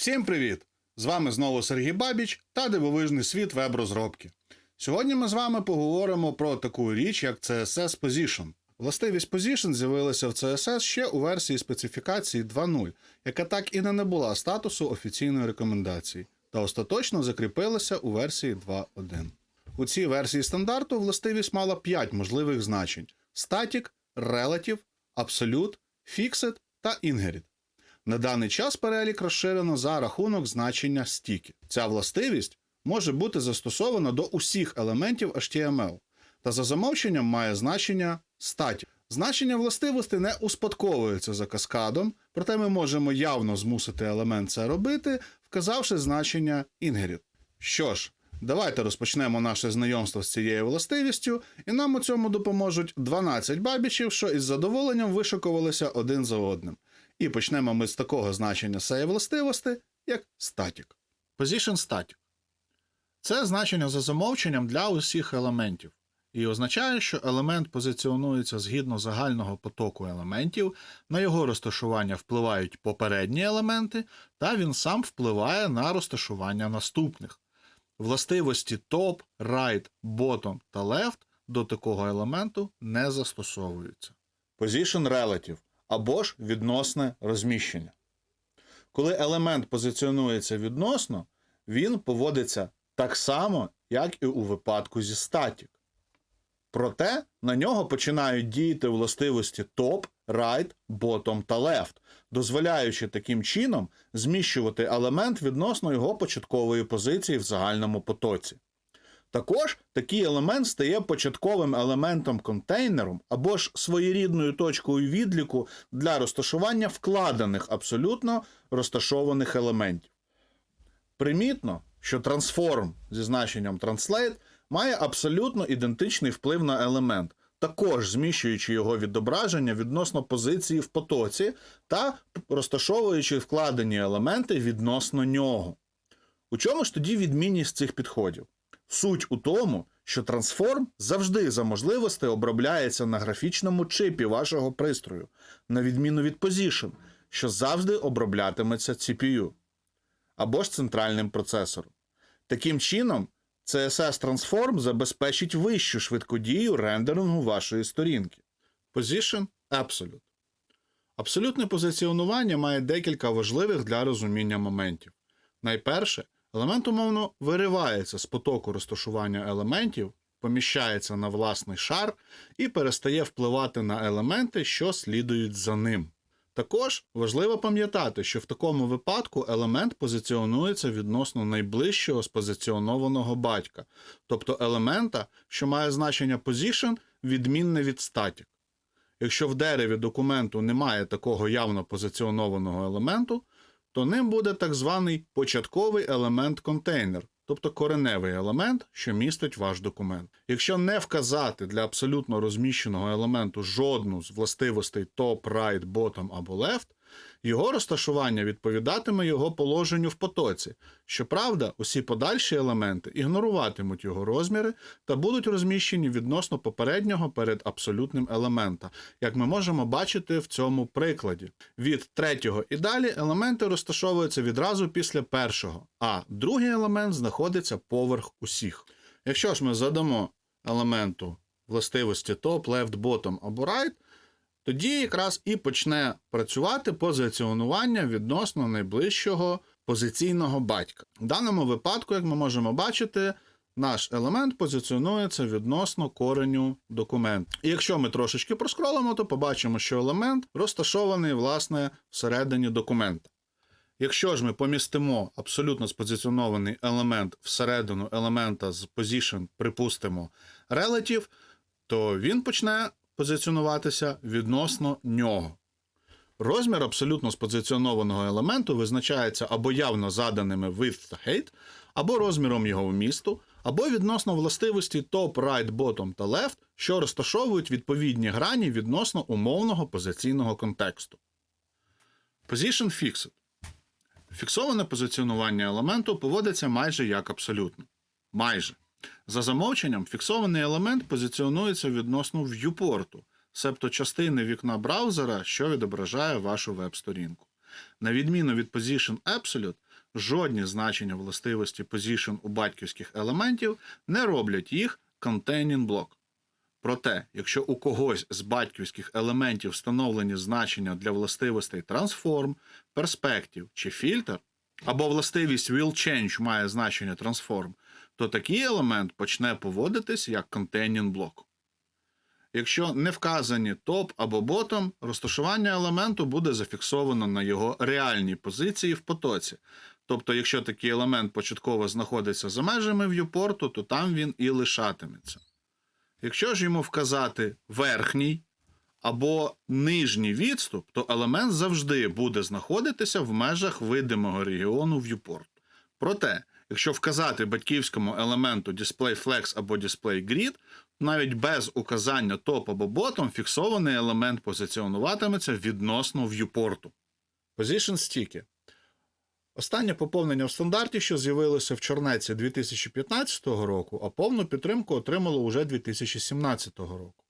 Всім привіт! З вами знову Сергій Бабіч та дивовижний світ веб-розробки. Сьогодні ми з вами поговоримо про таку річ, як CSS Position. Властивість Position з'явилася в CSS ще у версії специфікації 2.0, яка так і не набула статусу офіційної рекомендації, та остаточно закріпилася у версії 2.1. У цій версії стандарту властивість мала 5 можливих значень: Static, Relative, Absolute, Fixed та Inherit. На даний час перелік розширено за рахунок значення стіки. Ця властивість може бути застосована до усіх елементів HTML та за замовченням має значення статі. Значення властивості не успадковується за каскадом, проте ми можемо явно змусити елемент це робити, вказавши значення inherit. Що ж, давайте розпочнемо наше знайомство з цією властивістю, і нам у цьому допоможуть 12 бабічів, що із задоволенням вишикувалися один за одним. І почнемо ми з такого значення цієї властивості, як static. Position static. Це значення за замовченням для усіх елементів. І означає, що елемент позиціонується згідно загального потоку елементів, на його розташування впливають попередні елементи, та він сам впливає на розташування наступних. Властивості top, right, bottom та left до такого елементу не застосовуються. Position relative або ж відносне розміщення. Коли елемент позиціонується відносно, він поводиться так само, як і у випадку зі static. Проте на нього починають діяти властивості top, right, bottom та left, дозволяючи таким чином зміщувати елемент відносно його початкової позиції в загальному потоці. Також такий елемент стає початковим елементом контейнером або ж своєрідною точкою відліку для розташування вкладених абсолютно розташованих елементів. Примітно, що трансформ зі значенням translate має абсолютно ідентичний вплив на елемент, також зміщуючи його відображення відносно позиції в потоці та розташовуючи вкладені елементи відносно нього. У чому ж тоді відмінність цих підходів? Суть у тому, що трансформ завжди за можливості обробляється на графічному чипі вашого пристрою, на відміну від Position, що завжди оброблятиметься CPU або ж центральним процесором. Таким чином, CSS Transform забезпечить вищу швидкодію рендерингу вашої сторінки. Position Absolute. Абсолютне позиціонування має декілька важливих для розуміння моментів. Найперше, елемент умовно виривається з потоку розташування елементів, поміщається на власний шар і перестає впливати на елементи, що слідують за ним. Також важливо пам'ятати, що в такому випадку елемент позиціонується відносно найближчого спозиціонованого батька, тобто елемента, що має значення position, відмінне від static. Якщо в дереві документу немає такого явно позиціонованого елементу, то ним буде так званий початковий елемент контейнер, тобто кореневий елемент, що містить ваш документ. Якщо не вказати для абсолютно розміщеного елементу жодну з властивостей top, right, bottom або left, його розташування відповідатиме його положенню в потоці. Щоправда, усі подальші елементи ігноруватимуть його розміри та будуть розміщені відносно попереднього перед абсолютним елемента, як ми можемо бачити в цьому прикладі. Від третього і далі елементи розташовуються відразу після першого, а другий елемент знаходиться поверх усіх. Якщо ж ми задамо елементу властивості top, left, bottom або right, тоді якраз і почне працювати позиціонування відносно найближчого позиційного батька. В даному випадку, як ми можемо бачити, наш елемент позиціонується відносно кореню документу. І якщо ми трошечки проскролимо, то побачимо, що елемент розташований власне всередині документа. Якщо ж ми помістимо абсолютно спозиціонований елемент всередину елемента з position, припустимо, relative, то він почне позиціонуватися відносно нього. Розмір абсолютно спозиціонованого елементу визначається або явно заданими width та height, або розміром його вмісту, або відносно властивості top, right, bottom та left, що розташовують відповідні грані відносно умовного позиційного контексту. Position Fixed. Фіксоване позиціонування елементу поводиться майже як абсолютно. Майже. За замовченням, фіксований елемент позиціонується відносно в'юпорту, себто частини вікна браузера, що відображає вашу веб-сторінку. На відміну від position absolute, жодні значення властивості position у батьківських елементів не роблять їх containing block. Проте, якщо у когось з батьківських елементів встановлені значення для властивостей transform, perspective чи фільтр, або властивість will change має значення transform, то такий елемент почне поводитись як containing block. Якщо не вказані топ або bottom, розташування елементу буде зафіксовано на його реальній позиції в потоці. Тобто, якщо такий елемент початково знаходиться за межами в'юпорту, то там він і лишатиметься. Якщо ж йому вказати верхній або нижній відступ, то елемент завжди буде знаходитися в межах видимого регіону в'юпорту. Проте, якщо вказати батьківському елементу DisplayFlex або DisplayGrid, навіть без указання топ або bottom фіксований елемент позиціонуватиметься відносно в'юпорту. Position Sticky Останнє поповнення в стандарті, що з'явилося в Чорнеці 2015 року, а повну підтримку отримало уже 2017 року.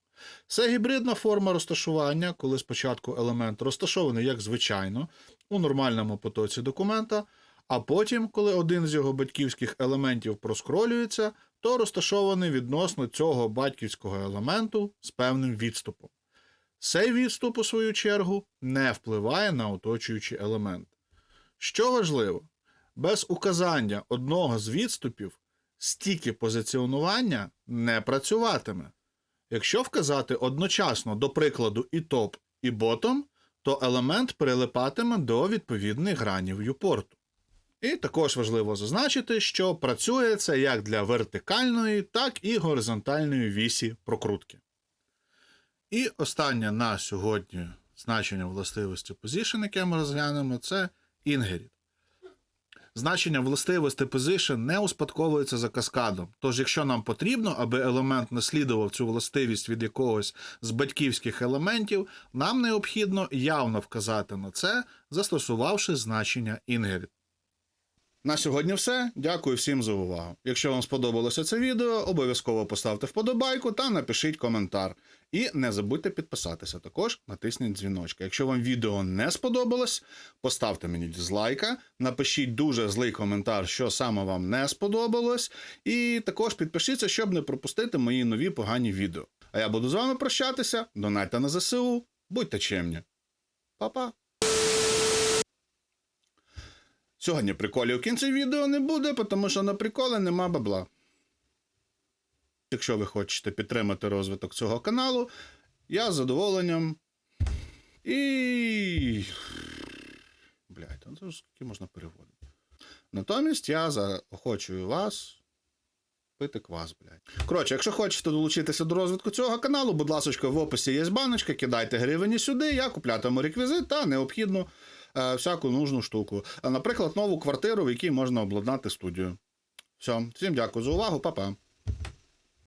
Це гібридна форма розташування, коли спочатку елемент розташований як звичайно у нормальному потоці документа, а потім, коли один з його батьківських елементів проскролюється, то розташований відносно цього батьківського елементу з певним відступом. Цей відступ, у свою чергу, не впливає на оточуючі елементи. Що важливо, без указання одного з відступів стільки позиціонування не працюватиме. Якщо вказати одночасно, до прикладу, і топ, і ботом, то елемент прилипатиме до відповідних гранів юпорту. І також важливо зазначити, що працює це як для вертикальної, так і горизонтальної вісі прокрутки. І останнє на сьогодні значення властивості position, яке ми розглянемо, це Ingrid. Значення властивості position не успадковується за каскадом. Тож, якщо нам потрібно, аби елемент наслідував цю властивість від якогось з батьківських елементів, нам необхідно явно вказати на це, застосувавши значення Ingrid. На сьогодні все. Дякую всім за увагу. Якщо вам сподобалося це відео, обов'язково поставте вподобайку та напишіть коментар. І не забудьте підписатися. Також натисніть дзвіночка. Якщо вам відео не сподобалось, поставте мені дизлайка, напишіть дуже злий коментар, що саме вам не сподобалось. І також підпишіться, щоб не пропустити мої нові погані відео. А я буду з вами прощатися. Донайте на ЗСУ, будьте чемні. Па-па! Сьогодні приколів в кінці відео не буде, тому що на приколи нема бабла. Якщо ви хочете підтримати розвиток цього каналу, я з задоволенням. І. Блядь, ну це ж скільки можна переводити. Натомість я заохочую вас пити квас, блядь. Коротше, якщо хочете долучитися до розвитку цього каналу, будь ласка, в описі є баночка, кидайте гривені сюди, я куплятиму реквізит та необхідну всяку нужну штуку. А, Наприклад, нову квартиру, в якій можна обладнати студію. Все, всім дякую за увагу, па-па.